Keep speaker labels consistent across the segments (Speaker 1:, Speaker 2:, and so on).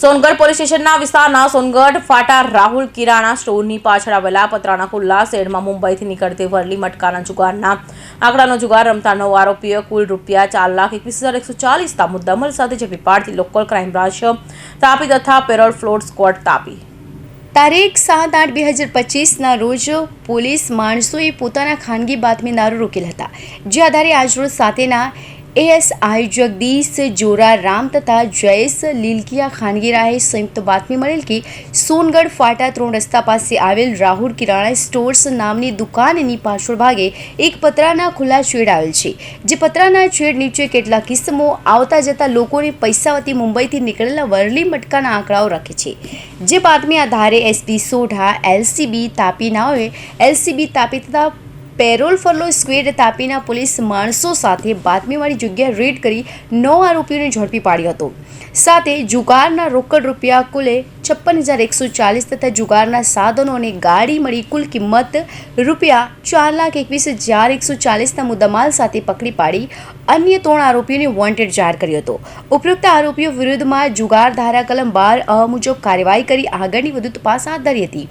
Speaker 1: Songadh police સ્ટેશનના વિસ્તારના સોનગઢ ફાટા રાહુલ કિરાણા સ્ટોરની પાછળ આવેલા પતરાના ખુલ્લા શેડમાં મુંબઈથી નીકળતી વરલી મટકાના જુગારના આંકડાનો જુગાર રમતા નવ આરોપીઓ કુલ રૂપિયા ચાર લાખ એકવીસ હજાર એકસો ચાલીસના મુદ્દામલ સાથે ઝડપી પાડતી લોકલ ક્રાઇમ બ્રાન્ચ તાપી તથા પેરોલ ફ્લોટ સ્ક્વોડ તાપી.
Speaker 2: તારીખ સાત આઠ બે હજાર પચીસના રોજ પોલીસ માણસોએ પોતાના ખાનગી બાતમીદારો રોકેલ હતા, જે આધારે આજરોજ સાથેના એએસઆઈ જગદીશ જોરા રામ તથા જયેશ લીલકિયા ખાનગીરાએ સંયુક્ત બાતમી મળેલ કે સોનગઢ ફાટા ત્રણ રસ્તા પાસે આવેલ રાહુલ કિરાણા સ્ટોર્સ નામની દુકાનની પાછળ ભાગે એક પતરાના ખુલ્લા છેડ આવેલ છે જે પતરાના છેડ નીચે કેટલાક કિસ્મો આવતા જતા લોકોને પૈસા વતી મુંબઈથી નીકળેલા વરલી મટકાના આંકડાઓ રાખે છે જે બાતમી આધારે એસપી સોઢા એલસીબી તાપી નાઓએ એલસીબી તાપી તથા પેરોલ ફરલો સ્ક્વેડ તાપીના પોલીસ માણસો સાથે બાતમીવાળી જગ્યા રેડ કરી નવ આરોપીઓને ઝડપી પાડ્યો હતો. સાથે જુગારના રોકડ રૂપિયા કુલે છપ્પન હજાર એકસો ચાલીસ તથા જુગારના સાધનો અને ગાડી મળી કુલ કિંમત રૂપિયા ચાર લાખ એકવીસ હજાર એકસો ચાલીસના મુદ્દામાલ સાથે પકડી પાડી અન્ય ત્રણ આરોપીઓને વોન્ટેડ જાહેર કર્યો હતો. ઉપરોક્ત આરોપીઓ વિરુદ્ધમાં જુગાર ધારા કલમ બાર અ મુજબ કાર્યવાહી કરી આગળની વધુ તપાસ હાથ ધરી હતી.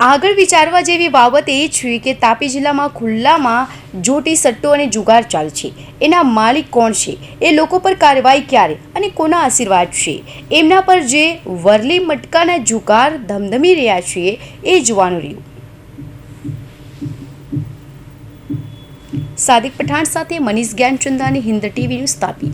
Speaker 2: આગળ વિચારવા જેવી બાબત એ છે કે તાપી જિલ્લામાં ખુલ્લામાં જોટી સટ્ટો અને જુગાર ચાલે છે. એના માલિક કોણ છે? એ લોકો પર કાર્યવાહી ક્યારે અને કોના આશીર્વાદ છે? એમના પર જે વરલી મટકાના જુગાર ધમધમી રહ્યા છે એ જોવાનું રહ્યું. સાદિક પઠાણ સાથે મનીષ જ્ઞાનચંદાની હિન્દ ટીવી ન્યૂઝ તાપી.